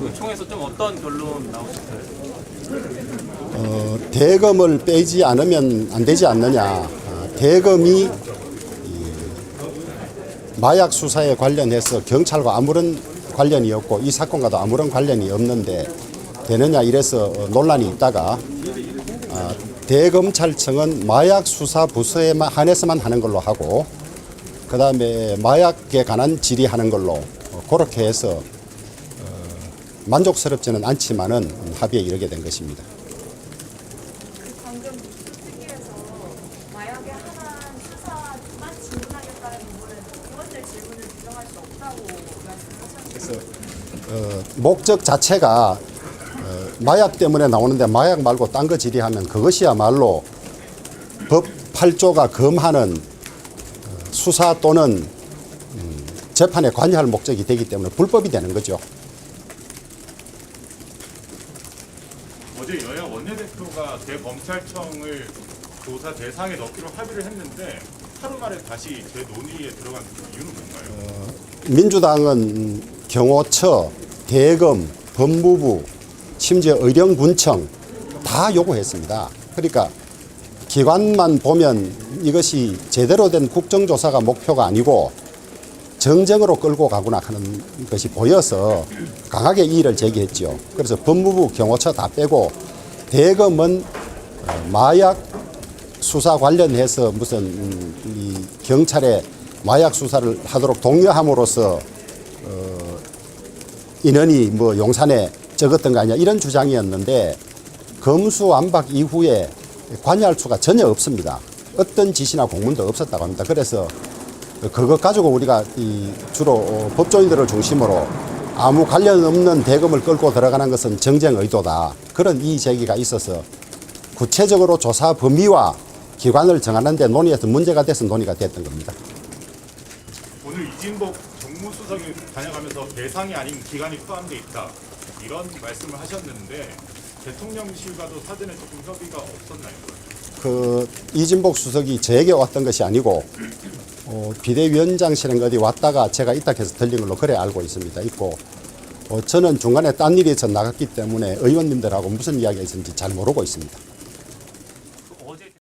그 총에서 좀 어떤 결론 나오셨어요? 어, 대검을 빼지 않으면 안 되지 않느냐. 아, 대검이 이 마약 수사에 관련해서 경찰과 아무런 관련이 없고 이 사건과도 아무런 관련이 없는데 되느냐 이래서 어, 논란이 있다가 아, 대검찰청은 마약 수사 부서에만 한해서만 하는 걸로 하고 그 다음에 마약에 관한 질의하는 걸로 어, 그렇게 해서 어, 만족스럽지는 않지만은 합의에 이르게 된 것입니다. 방금 특위에서 마약에 한한 수사만 질문하겠다는 부분은 두 번째 질문을 부정할 수 없다고 말씀하셨는데 어, 목적 자체가 어, 마약 때문에 나오는데 마약 말고 딴 거 질의하면 그것이야말로 법 8조가 금하는 어, 수사 또는 음, 재판에 관여할 목적이 되기 때문에 불법이 되는 거죠. 어제 여야 원내대표가 대검찰청을 조사 대상에 넣기로 합의를 했는데 하루 만에 다시 재논의에 들어간 이유는 뭔가요? 민주당은 경호처, 대검, 법무부, 심지어 의령군청 다 요구했습니다. 그러니까 기관만 보면 이것이 제대로 된 국정조사가 목표가 아니고 정쟁으로 끌고 가구나 하는 것이 보여서 강하게 이의를 제기했죠. 그래서 법무부, 경호처 다 빼고 대검은 어, 마약 수사 관련해서 무슨 음, 이 경찰에 마약 수사를 하도록 독려함으로써 어, 인원이 뭐 용산에 적었던 거 아니냐 이런 주장이었는데 검수완박 이후에 관여할 수가 전혀 없습니다. 어떤 지시나 공문도 없었다고 합니다. 그래서 그것 가지고 우리가 이 주로 어, 법조인들을 중심으로 아무 관련 없는 대금을 끌고 들어가는 것은 정쟁 의도다. 그런 이의 제기가 있어서 구체적으로 조사 범위와 기관을 정하는데 논의해서 문제가 돼서 논의가 됐던 겁니다. 오늘 이진복 정무수석이 다녀가면서 대상이 아닌 기관이 포함되어 있다 이런 말씀을 하셨는데 대통령실과도 사전에 조금 협의가 없었나요? 그 이진복 수석이 저에게 왔던 것이 아니고 어, 비대위원장실에 어디 왔다가 제가 이따 해서 들린 걸로 그래 알고 있습니다. 있고 어, 저는 중간에 딴 일이 있어 나갔기 때문에 의원님들하고 무슨 이야기가 있었는지 잘 모르고 있습니다.